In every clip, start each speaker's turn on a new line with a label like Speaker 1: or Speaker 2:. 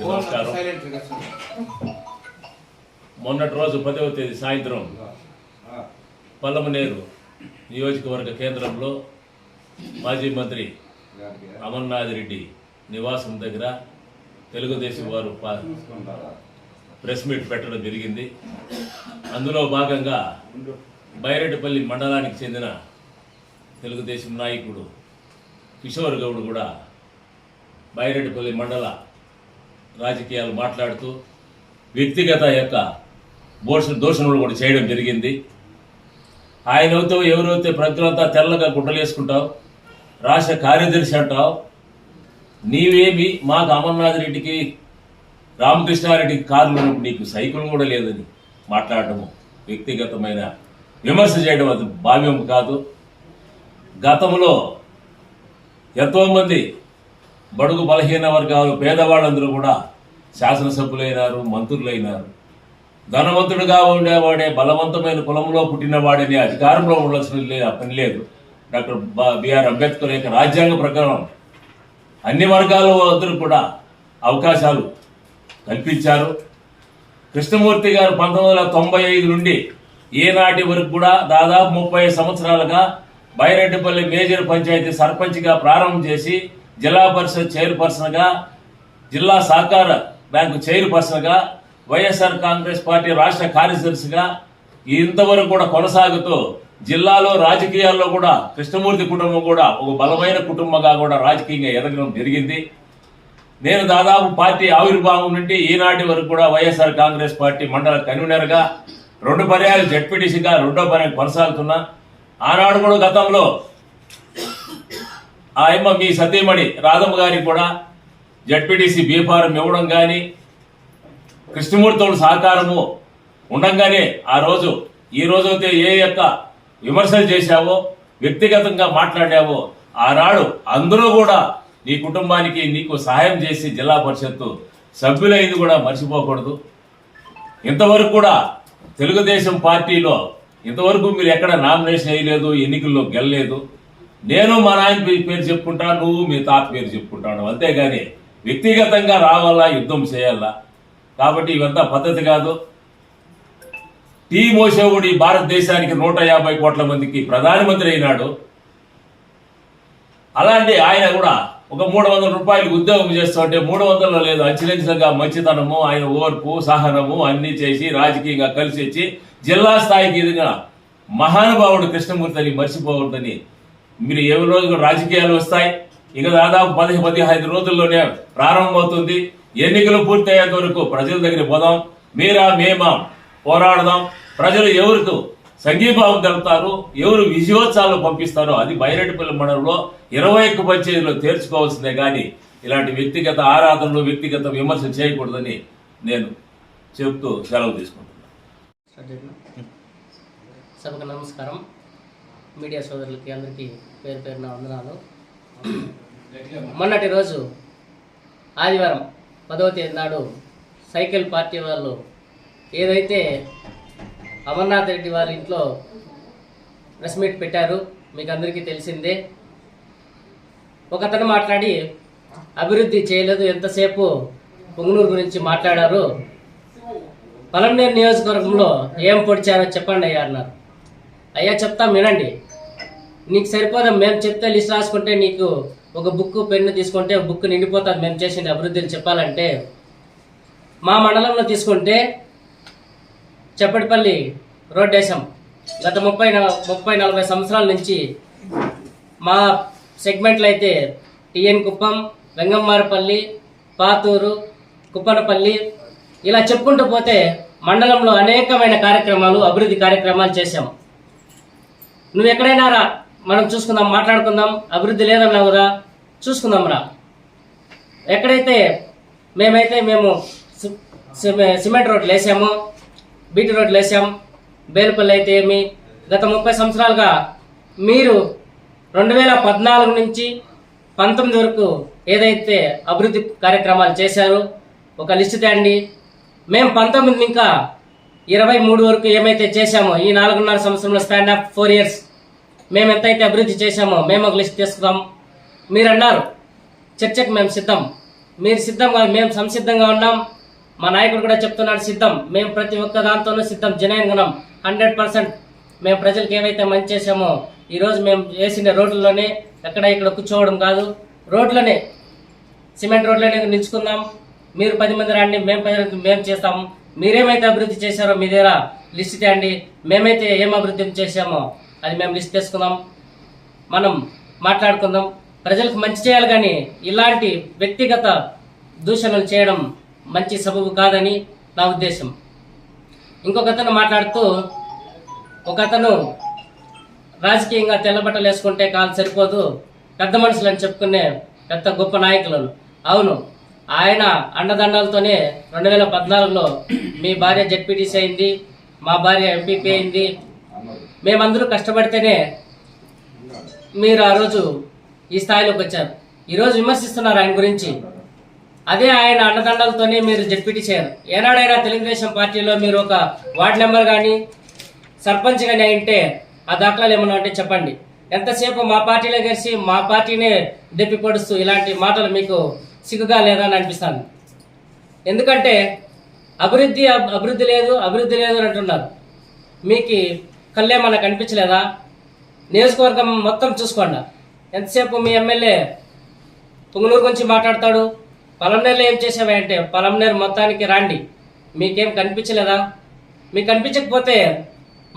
Speaker 1: సోదరులకి నమస్కారం. మొన్నటి రోజు పదవ తేదీ సాయంత్రం పల్లమనేరు నియోజకవర్గ కేంద్రంలో మాజీ మంత్రి అమర్నాథ్ రెడ్డి నివాసం దగ్గర తెలుగుదేశం వారు ప్రెస్ మీట్ పెట్టడం జరిగింది. అందులో భాగంగా బైరెడ్డిపల్లి మండలానికి చెందిన తెలుగుదేశం నాయకుడు కిషోర్ గౌడ్ కూడా బైరెడ్డిపల్లి మండల రాజకీయాలు మాట్లాడుతూ వ్యక్తిగత యొక్క దోష దోషణలు కూడా చేయడం జరిగింది. ఆయన అవుతావు ఎవరైతే ప్రజలంతా తెల్లగా గుడ్డలేసుకుంటావు రాష్ట్ర కార్యదర్శి అంటావు నీవేమి మాకు అమర్నాథ్ రెడ్డికి రామకృష్ణారెడ్డికి కార్లు నీకు సైకిల్ కూడా లేదని మాట్లాడటము వ్యక్తిగతమైన విమర్శ చేయడం అది భావ్యం కాదు. గతంలో ఎంతోమంది బడుగు బలహీన వర్గాలు పేదవాళ్ళందరూ కూడా శాసనసభ్యులైనారు మంత్రులైనారు. ధనవంతుడుగా ఉండేవాడే బలవంతమైన కులంలో పుట్టినవాడని అధికారంలో ఉండాల్సిన పని లేదు. డాక్టర్ బిఆర్ అంబేద్కర్ యొక్క రాజ్యాంగ ప్రకారం అన్ని వర్గాల వద్దరు కూడా అవకాశాలు కల్పించారు. కృష్ణమూర్తి గారు పంతొమ్మిది వందల తొంభై ఐదు నుండి ఈనాటి వరకు కూడా దాదాపు ముప్పై సంవత్సరాలుగా బైరెడ్డిపల్లి మేజర్ పంచాయతీ సర్పంచ్గా ప్రారంభం చేసి జిల్లా పరిషత్ చైర్పర్సన్గా జిల్లా సహకార బ్యాంకు చైర్పర్సన్గా వైఎస్ఆర్ కాంగ్రెస్ పార్టీ రాష్ట్ర కార్యదర్శిగా ఇంతవరకు కూడా కొనసాగుతూ జిల్లాలో రాజకీయాల్లో కూడా కృష్ణమూర్తి కుటుంబం కూడా ఒక బలమైన కుటుంబంగా కూడా రాజకీయంగా ఎదగడం జరిగింది. నేను దాదాపు పార్టీ ఆవిర్భావం నుండి ఈనాటి వరకు కూడా వైఎస్ఆర్ కాంగ్రెస్ పార్టీ మండల కన్వీనర్గా రెండు పర్యాలు జడ్పీటీసీగా రెండో పర్యాలు కొనసాగుతున్నా. ఆనాడు కూడా గతంలో ఆ అమ్మ మీ సతీమణి రాధమ్మ గారికి కూడా జడ్పీటీసీ బీఫారం ఇవ్వడం కానీ కృష్ణమూర్తుల సహకారము ఉండంగానే ఆ రోజు ఈ రోజైతే ఏ యొక్క విమర్శలు చేశావో వ్యక్తిగతంగా మాట్లాడావో ఆనాడు అందరూ కూడా నీ కుటుంబానికి నీకు సహాయం చేసి జిల్లా పరిషత్తు సభ్యులైంది కూడా మర్చిపోకూడదు. ఇంతవరకు కూడా తెలుగుదేశం పార్టీలో ఇంతవరకు మీరు ఎక్కడ నామినేషన్ వేయలేదు ఎన్నికల్లో గెలలేదు. నేను మా నాయన పేరు చెప్పుకుంటాను నువ్వు మీ తాత పేరు చెప్పుకుంటాను అంతేగాని వ్యక్తిగతంగా రావాలా యుద్ధం చేయాలా? కాబట్టి ఇవంతా పద్ధతి కాదు. టీ మోసేవుడి భారతదేశానికి నూట యాభై కోట్ల మందికి ప్రధానమంత్రి అయినాడు. అలాంటి ఆయన కూడా ఒక మూడు వందల రూపాయలు ఉద్యోగం చేస్తుంటే మూడు వందలు లేదు. అంచెలంచెలుగా మంచితనము ఆయన ఓర్పు సహనము అన్నీ చేసి రాజకీయంగా కలిసి వచ్చి జిల్లా స్థాయికి ఎదిగిన మహానుభావుడు కృష్ణమూర్తి అని మర్చిపోవద్దని మీరు ఏ రోజు రాజకీయాలు వస్తాయి? ఇక దాదాపు పది పదిహేను రోజుల్లోనే ప్రారంభమవుతుంది. ఎన్నికలు పూర్తయ్యేంత వరకు ప్రజల దగ్గర పోదాం. మీరా మేమా పోరాడదాం. ప్రజలు ఎవరికి సంఘీభావం తెలుపుతారు ఎవరు విజయోత్సవాలు పంపిస్తారో అది బైరెడ్డిపల్లి మండలంలో ఇరవై ఒక్క పంచాయతీలో తేర్చుకోవాల్సిందే కానీ ఇలాంటి వ్యక్తిగత ఆరాధనలు వ్యక్తిగత విమర్శ చేయకూడదని నేను చెబుతూ సెలవు తీసుకుంటున్నాను.
Speaker 2: సభకు నమస్కారం. మీడియా సోదరులకి అందరికీ పేరు పేరున వందనాలు. మొన్నటి రోజు ఆదివారం పదవ తేదీ నాడు సైకిల్ పార్టీ వాళ్ళు ఏదైతే అమర్నాథ్ రెడ్డి వారి ఇంట్లో ప్రెస్ మీట్ పెట్టారు మీకు అందరికీ తెలిసిందే. ఒకతను మాట్లాడి అభివృద్ధి చేయలేదు ఎంతసేపు పొంగునూరు గురించి మాట్లాడారు? పలంనేరు నియోజకవర్గంలో ఏం పొడిచారో చెప్పండి అయ్యా అన్నారు. అయ్యా చెప్తాం వినండి. నీకు సరిపోదాం? మేము చెప్తే లిస్ట్ రాసుకుంటే నీకు ఒక బుక్ పెన్ను తీసుకుంటే బుక్ నిండిపోతుంది. మేము చేసిన అభివృద్ధిని చెప్పాలంటే. మా మండలంలో తీసుకుంటే చప్పటిపల్లి రోడ్ వేసాం. గత ముప్పై ముప్పై నలభై సంవత్సరాల నుంచి మా సెగ్మెంట్లు అయితే టిఎన్ కుప్పం వెంగమ్మారపల్లి పాతూరు కుప్పనపల్లి ఇలా చెప్పుకుంటూ పోతే మండలంలో అనేకమైన కార్యక్రమాలు అభివృద్ధి కార్యక్రమాలు చేశాం. నువ్వు ఎక్కడైనా రా. మనం చూసుకుందాం మాట్లాడుకుందాం. అభివృద్ధి లేదన్నా కదా చూసుకుందాం రా. ఎక్కడైతే మేమైతే మేము సిమెంట్ రోడ్లు వేసాము బీటీ రోడ్లు వేసాం బేలుపల్లి అయితే ఏమి గత ముప్పై సంవత్సరాలుగా మీరు రెండు వేల పద్నాలుగు నుంచి పంతొమ్మిది వరకు ఏదైతే అభివృద్ధి కార్యక్రమాలు చేశారో ఒక లిస్టు తేండి మేము పంతొమ్మిది ఇంకా ఇరవై మూడు వరకు ఏమైతే చేశామో ఈ నాలుగున్నర సంవత్సరంలో స్పాన్ ఆఫ్ ఫోర్ ఇయర్స్ మేము ఎంతైతే అభివృద్ధి చేశామో మేము ఒక లిస్ట్ తీసుకుందాం. మీరు అన్నారు చర్చకు మేము సిద్ధం. మీరు సిద్ధంగా మేము సంసిద్ధంగా ఉన్నాం. మా నాయకుడు కూడా చెప్తున్నాడు సిద్ధం. మేము ప్రతి ఒక్క దాంతోనూ సిద్ధం జనైన్ ఉన్నాం. హండ్రెడ్ పర్సెంట్ మేము ప్రజలకు ఏవైతే మంచి చేసామో ఈరోజు మేము వేసిన రోడ్లలోనే ఎక్కడ ఇక్కడ కూర్చోవడం కాదు. రోడ్లనే సిమెంట్ రోడ్లనే నిలుచుకుందాం మీరు పది మంది రండి మేము పది మంది మేము చేస్తాం. మీరేమైతే అభివృద్ధి చేశారో మీ దగ్గర లిస్ట్ తేండి మేమైతే ఏం అభివృద్ధి చేశామో అది మేము లిస్ట్ చేసుకుందాం మనం మాట్లాడుకుందాం. ప్రజలకు మంచి చేయాలి కానీ ఇలాంటి వ్యక్తిగత దూషణలు చేయడం మంచి సబబు కాదని నా ఉద్దేశం. ఇంకొకతను మాట్లాడుతూ ఒక అతను రాజకీయంగా తెల్లబట్టలు వేసుకుంటే కాదు సరిపోదు పెద్ద మనుషులు అని చెప్పుకునే పెద్ద గొప్ప నాయకులను. అవును ఆయన అండదండాలతోనే రెండు వేల పద్నాలుగులో మీ భార్య జడ్పీటీసీ అయింది మా భార్య ఎంపీపీ అయింది మేమందరూ కష్టపడితేనే మీరు ఆ రోజు ఈ స్థాయిలోకి వచ్చారు. ఈరోజు విమర్శిస్తున్నారు ఆయన గురించి. అదే ఆయన అన్నదండలతోనే మీరు జడ్పీటీ చేయరు. ఏనాడైనా తెలుగుదేశం పార్టీలో మీరు ఒక వార్డ్ నెంబర్ కానీ సర్పంచ్ కానీ అయింటే ఆ దాఖలాలు ఏమన్నా ఉంటే చెప్పండి. ఎంతసేపు మా పార్టీలో కలిసి మా పార్టీనే దెప్పిపడుస్తూ ఇలాంటి మాటలు మీకు సిగ్గుగా లేదని అనిపిస్తాను. ఎందుకంటే అభివృద్ధి అభివృద్ధి లేదు అభివృద్ధి లేదు అని అంటున్నారు. మీకు కళ్ళేమన్నా కనిపించలేదా? నియోజకవర్గం మొత్తం చూసుకోండి. ఎంతసేపు మీ ఎమ్మెల్యే పుంగనూరు గురించి మాట్లాడతాడు? పలంనేరులో ఏం చేసావంటే పలంనేరు మొత్తానికి రాండి. మీకేం కనిపించలేదా? మీకు కనిపించకపోతే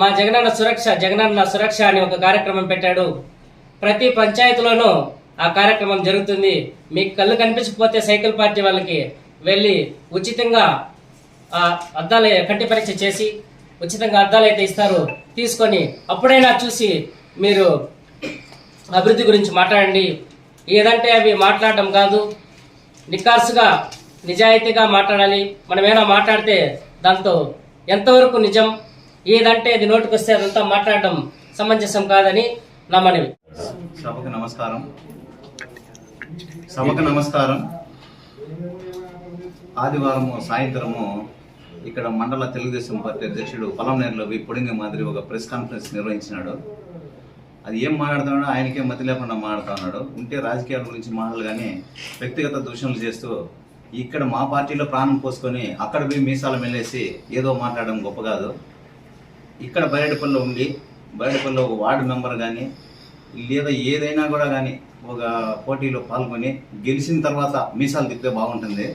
Speaker 2: మా జగనన్న సురక్ష జగనన్న సురక్ష అని ఒక కార్యక్రమం పెట్టాడు. ప్రతి పంచాయతీలోనూ ఆ కార్యక్రమం జరుగుతుంది. మీకు కళ్ళు కనిపించకపోతే సైకిల్ పార్టీ వాళ్ళకి వెళ్ళి ఉచితంగా ఆ అద్దాల కంటి పరీక్ష చేసి ఉచితంగా అద్దాలు అయితే ఇస్తారు. తీసుకొని అప్పుడైనా చూసి మీరు అభివృద్ధి గురించి మాట్లాడండి. ఏదంటే అవి మాట్లాడడం కాదు. నికార్సుగా నిజాయితీగా మాట్లాడాలి. మనం ఏమైనా మాట్లాడితే దాంతో ఎంతవరకు నిజం ఏదంటే అది నోటికి వస్తే అదంతా మాట్లాడడం సమంజసం కాదని నా మనవి.
Speaker 3: సభకు నమస్కారం. సభకు నమస్కారం. ఆదివారం సాయంత్రము ఇక్కడ మండల తెలుగుదేశం పార్టీ అధ్యక్షుడు పొలంనేరులో వి. పొడింగి మాదిరి ఒక ప్రెస్ కాన్ఫరెన్స్ నిర్వహించినాడు. అది ఏం మాట్లాడుతున్నాడో ఆయనకే మతి లేకుండా మాట్లాడుతా ఉన్నాడు. ఉంటే రాజకీయాల గురించి మాటలు కానీ వ్యక్తిగత దూషణలు చేస్తూ ఇక్కడ మా పార్టీలో ప్రాణం పోసుకొని అక్కడ పోయి మీసాలు మెల్లేసి ఏదో మాట్లాడడం గొప్ప కాదు. ఇక్కడ బయటపల్లిలో ఉండి బయటపల్లిలో ఒక వార్డు మెంబర్ కానీ లేదా ఏదైనా కూడా కానీ ఒక పోటీలో పాల్గొని గెలిచిన తర్వాత మీసాలు తిప్పితే బాగుంటుంది.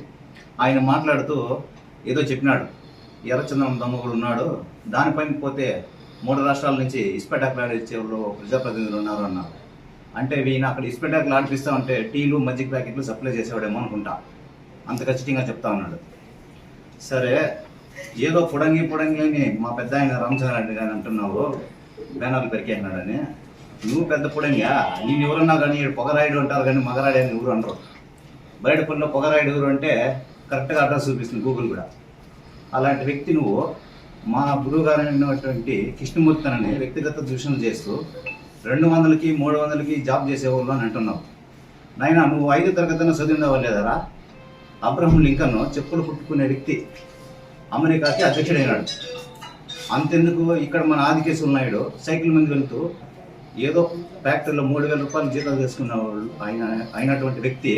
Speaker 3: ఆయన మాట్లాడుతూ ఏదో చెప్పినాడు. ఎర్రచందనం దమ్మ కూడా ఉన్నాడు. దానిపైన పోతే మూడు రాష్ట్రాల నుంచి ఇస్పెటాకులు ఆడిచ్చే ప్రజాప్రతినిధులు ఉన్నారు అన్నారు. అంటే ఈయన అక్కడ ఇస్పెటాకులు ఆడిపిస్తా ఉంటే టీలు మజ్జిగ ప్యాకెట్లు సప్లై చేసేవాడేమో అనుకుంటా. అంత ఖచ్చితంగా చెప్తా ఉన్నాడు. సరే ఏదో పుడంగి పుడంగి అని మా పెద్ద ఆయన రామచంద్రారెడ్డి గారు అంటున్నావు. బ్యానర్లు పెరికేసినాడని నువ్వు పెద్ద పుడంగా నేను ఎవరన్నా కానీ పొగరాయుడు అంటారు కానీ మగరాయుడు అని ఎవరు అనరు. బయటపల్లిలో పొగరాయుడు ఎవరు అంటే కరెక్ట్గా అడ్రస్ చూపిస్తుంది గూగుల్ కూడా. అలాంటి వ్యక్తి నువ్వు మా గురువు గారు అయినటువంటి కృష్ణమూర్తి అని వ్యక్తిగత దూషణలు చేస్తూ రెండు వందలకి మూడు వందలకి జాబ్ చేసేవాళ్ళు అని అంటున్నావు. నాయన నువ్వు ఐదో తరగతిలో చదివిండవు లేదరా? అబ్రహం లింకన్ చెప్పులు పుట్టుకునే వ్యక్తి అమెరికాకి అధ్యక్షుడైనాడు. అంతెందుకు? ఇక్కడ మన ఆదికేశ్వర నాయుడు సైకిల్ మీద వెళ్తూ ఏదో ఫ్యాక్టరీలో మూడు వేల రూపాయలు జీతాలు చేసుకున్న వాళ్ళు ఆయన అయినటువంటి వ్యక్తి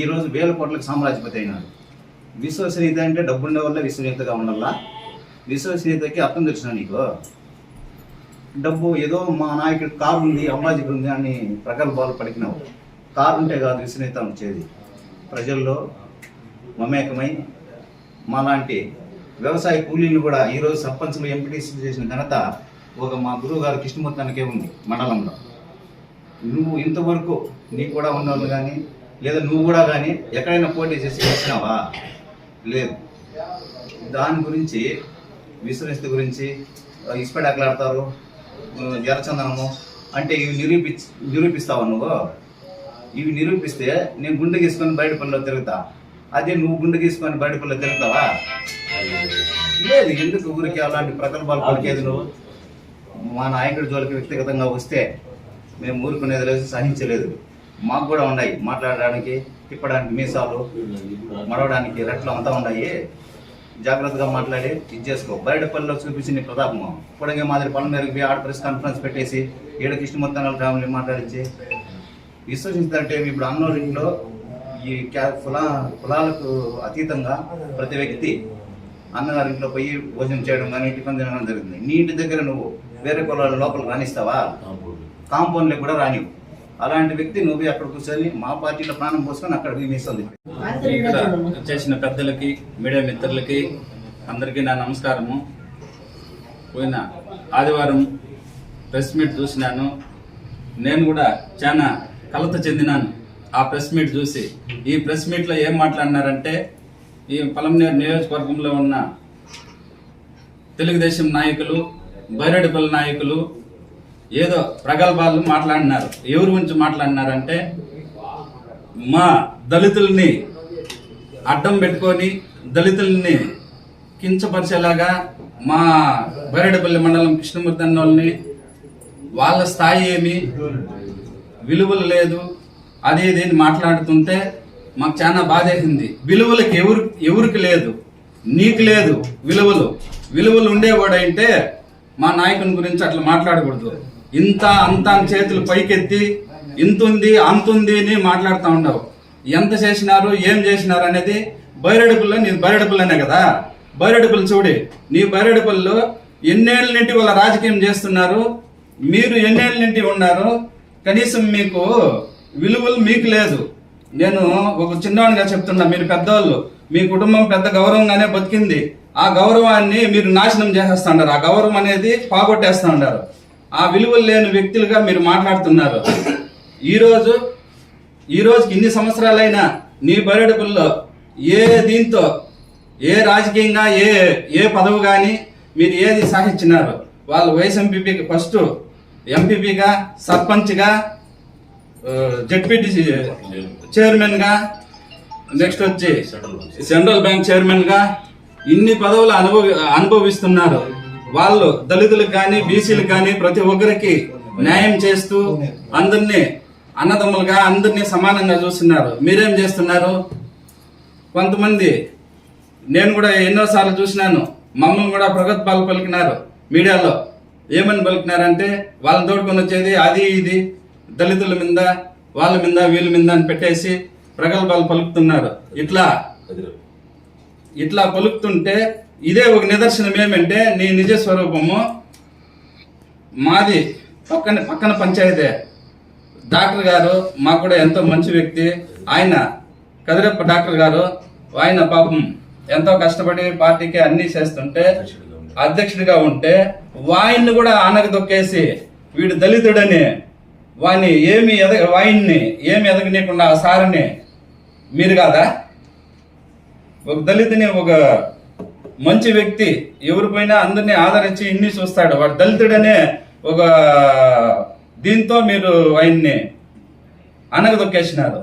Speaker 3: ఈరోజు వేల కోట్లకు సామ్రాజ్యపతి అయినాడు. విశ్వసనీయత అంటే డబ్బుండే వల్ల విశ్వసనీయతగా ఉండాలా? విశ్వసనీయతకి అర్థం తెలిసిన నీకు? డబ్బు ఏదో మా నాయకుడు కారు ఉంది అంబాజీకి ఉంది అని ప్రగల్భాలు పలికినావు. కారు ఉంటే కాదు విశ్వనీయత వచ్చేది. ప్రజల్లో మమేకమై మాలాంటి వ్యవసాయ కూలీలు కూడా ఈరోజు సర్పంచ్లు ఎంపీటీసీ చేసిన ఘనత ఒక మా గురువు గారు కృష్ణమూర్తానికే ఉంది మండలంలో. నువ్వు ఇంతవరకు నీకు కూడా ఉన్నవాళ్ళు కానీ లేదా నువ్వు కూడా కానీ ఎక్కడైనా పోటీ చేసి వచ్చినావా లేదు. దాని గురించి విశ్వనిస్త గురించి ఇస్పెడాకులు ఆడతారు ఎర్రచందనము అంటే ఇవి నిరూపి నిరూపిస్తావు నువ్వు? ఇవి నిరూపిస్తే నేను గుండె గీసుకొని బయట పనిలో తిరుగుతా. అదే నువ్వు గుండె గీసుకొని బయట పనిలో తిరుగుతావా? లేదు ఎందుకు ఊరికి అలాంటి ప్రకల్పాలు పలికేది నువ్వు? మా నాయకుడి జోలికి వ్యక్తిగతంగా వస్తే మేము ఊరుకునేది లేదు సహించలేదు. మాకు కూడా ఉన్నాయి. మాట్లాడడానికి తిప్పడానికి మీసాలు మడవడానికి రెట్లు అంతా ఉన్నాయి. జాగ్రత్తగా మాట్లాడి ఇది చేసుకో. బయట పనిలో చూపించి నీ ప్రతాపము ఇప్పుడే మాదిరి పనుల మేరకు పోయి ఆడ ప్రెస్ కాన్ఫరెన్స్ పెట్టేసి ఏడు కృష్ణమూర్తి ఫ్యామిలీ మాట్లాడించి విశ్వసించాలంటే ఇప్పుడు అన్నోరింట్లో ఈ క్యా కులా కులాలకు అతీతంగా ప్రతి వ్యక్తి అన్నగారి ఇంట్లో పోయి భోజనం చేయడం కానీ టిఫిన్ తినడం జరిగింది నీ ఇంటి దగ్గర నువ్వు వేరే కులాల లోపల రాణిస్తావా కాంపౌండ్లో కూడా రానివు అలాంటి వ్యక్తి నువ్వు అక్కడ కూర్చొని మా పార్టీలో ప్రాణం పోసుకొని అక్కడ వీమేస్తుంది
Speaker 4: ఇక్కడ చేసిన పెద్దలకి మీడియా మిత్రులకి అందరికీ నా నమస్కారము. పోయిన ఆదివారం ప్రెస్ మీట్ చూసినాను. నేను కూడా చాలా కలత చెందినాను. ఆ ప్రెస్ మీట్ చూసి ఈ ప్రెస్ మీట్లో ఏం మాట్లాడినారంటే ఈ పలంనేరు నియోజకవర్గంలో ఉన్న తెలుగుదేశం నాయకులు బైరెడ్డిపల్లి నాయకులు ఏదో ప్రగల్భాలు మాట్లాడినారు. ఎవరి గురించి మాట్లాడినారంటే మా దళితుల్ని అడ్డం పెట్టుకొని దళితుల్ని కించపరిచేలాగా మా బైరెడ్డిపల్లి మండలం కృష్ణమూర్తి వాళ్ళని వాళ్ళ స్థాయి ఏమి విలువలు లేదు అది ఇది మాట్లాడుతుంటే మాకు చాలా బాధేసింది. విలువలకి ఎవరు ఎవరికి లేదు నీకు లేదు విలువలు. విలువలు ఉండేవాడంటే మా నాయకుని గురించి అట్లా మాట్లాడకూడదు. ఇంత అంత చేతులు పైకెత్తి ఇంతుంది అంతుంది అని మాట్లాడుతూ ఉండవు. ఎంత చేసినారు ఏం చేసినారు అనేది బైరడుపుల్లో నీ బైరెడుపుల్లనే కదా. బైరడుపులు చూడి నీ బైరడుపుల్లో ఎన్నేళ్ళ నుండి వాళ్ళ రాజకీయం చేస్తున్నారు మీరు ఎన్నేళ్ళ నుండి ఉన్నారు కనీసం మీకు విలువలు మీకు లేదు. నేను ఒక చిన్నవాడిగా చెప్తున్నా మీరు పెద్దవాళ్ళు మీ కుటుంబం పెద్ద గౌరవంగానే బతికింది. ఆ గౌరవాన్ని మీరు నాశనం చేసేస్తున్నారు ఆ గౌరవం అనేది పోగొట్టేస్తా ఉన్నారు. ఆ విలువలు లేని వ్యక్తులుగా మీరు మాట్లాడుతున్నారు. ఈరోజు ఈ రోజుకి ఇన్ని సంవత్సరాలైనా నీ బరెడుపుల్లో ఏ దీంతో ఏ రాజకీయంగా ఏ ఏ పదవి కానీ మీరు ఏది సాధించినారు? వాళ్ళు వైఎస్ ఎంపీపీకి ఫస్ట్ ఎంపీపీగా సర్పంచ్గా జడ్పీటీ చైర్మన్గా నెక్స్ట్ వచ్చి సెంట్రల్ బ్యాంక్ చైర్మన్గా ఇన్ని పదవులు అనుభవి అనుభవిస్తున్నారు. వాళ్ళు దళితులకు కానీ బీసీలకు కానీ ప్రతి ఒక్కరికి న్యాయం చేస్తూ అందరినీ అన్నదమ్ములుగా అందరినీ సమానంగా చూస్తున్నారు. మీరేం చేస్తున్నారు? కొంతమంది నేను కూడా ఎన్నోసార్లు చూసినాను. మమ్మల్ని కూడా ప్రగత్పాలు పలికినారు మీడియాలో. ఏమని పలికినారంటే వాళ్ళని తోడుకొని వచ్చేది అది ఇది దళితుల మీద వాళ్ళ మీద వీళ్ళ మీద అని పెట్టేసి ప్రగల్భాలు పలుకుతున్నారు. ఇట్లా ఇట్లా పలుకుతుంటే ఇదే ఒక నిదర్శనం ఏమంటే నీ నిజ స్వరూపము మాది పక్కన పక్కన పంచాయతీ. డాక్టర్ గారు మాకు కూడా ఎంతో మంచి వ్యక్తి. ఆయన కదిరప్ప డాక్టర్ గారు ఆయన పాపం ఎంతో కష్టపడి పార్టీకి అన్ని చేస్తుంటే అధ్యక్షుడిగా ఉంటే వాయిన్ని కూడా ఆనక తొక్కేసి వీడు దళితుడని వాని ఏమి ఎదగ వాయిన్ని ఏమి ఎదగనీయకుండా ఆ సారని మీరు కాదా? ఒక దళితుని ఒక మంచి వ్యక్తి ఎవరిపైనా అందరినీ ఆదరించి ఇన్ని చూస్తాడు. వాడు దళితుడనే ఒక దీంతో మీరు ఆయన్ని అనగదొక్కేసినారు.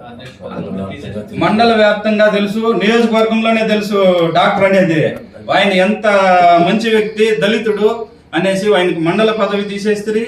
Speaker 4: మండల వ్యాప్తంగా తెలుసు నియోజకవర్గంలోనే తెలుసు డాక్టర్ అనేది. ఆయన ఎంత మంచి వ్యక్తి దళితుడు అనేసి ఆయనకు మండల పదవి తీసేస్తుంది